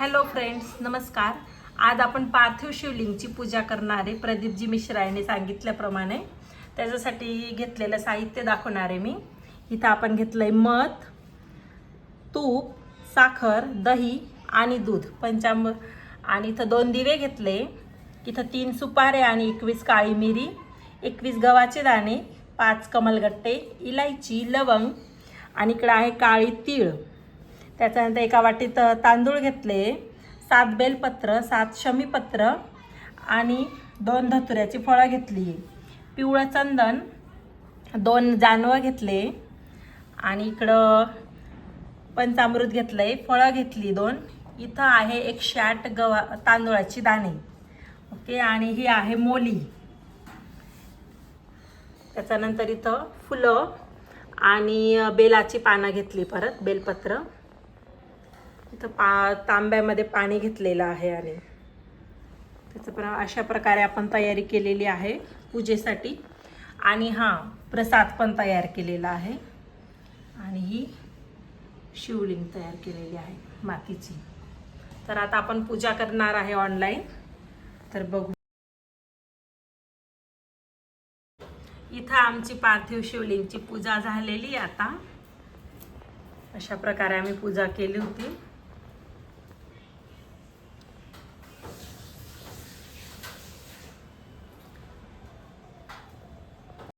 Hello friends नमस्कार. आज आपण पार्थिव शिवलिंगची पूजा करणारे प्रदीपजी मिश्रा यांनी सांगितल्याप्रमाणे. त्याच्यासाठी घेतलेलं साहित्य दाखवणार आहे मी. इथं आपण घेतलं आहे मध तूप साखर दही आणि दूध. पंचाम आणि इथं दोन दिवे घेतले. इथं तीन सुपारे आणि एकवीस काळी मिरी एकवीस गव्हाचे दाणे पाच कमलगट्टे इलायची लवंग आणि इकडं आहे काळी तीळ. त्याच्यानंतर एका वाटीत तांदूळ घेतले सात बेलपत्र सात शमीपत्र आणि दोन धतुऱ्याची फळं घेतली. पिवळं चंदन दोन जानवं घेतले आणि इकडं पंचामृत घेतलं आहे फळं घेतली दोन. इथं आहे एकशे आठ गवा तांदूळाची दाणे. ओके आणि ही आहे मोली. त्याच्यानंतर इथं फुलं आणि बेलाची पानं घेतली परत बेलपत्र. इथं पा तांब्यामध्ये पाणी घेतलेलं आहे आणि त्याचं प्र अशा प्रकारे आपण तयारी केलेली आहे पूजेसाठी. आणि हां प्रसाद पण तयार केलेला आहे. आणि ही शिवलिंग तयार केलेली आहे मातीची. तर आता आपण पूजा करणार आहे ऑनलाईन तर बघू. इथं आमची पार्थिव शिवलिंगची पूजा झालेली आहे आता. अशा प्रकारे आम्ही पूजा केली होती.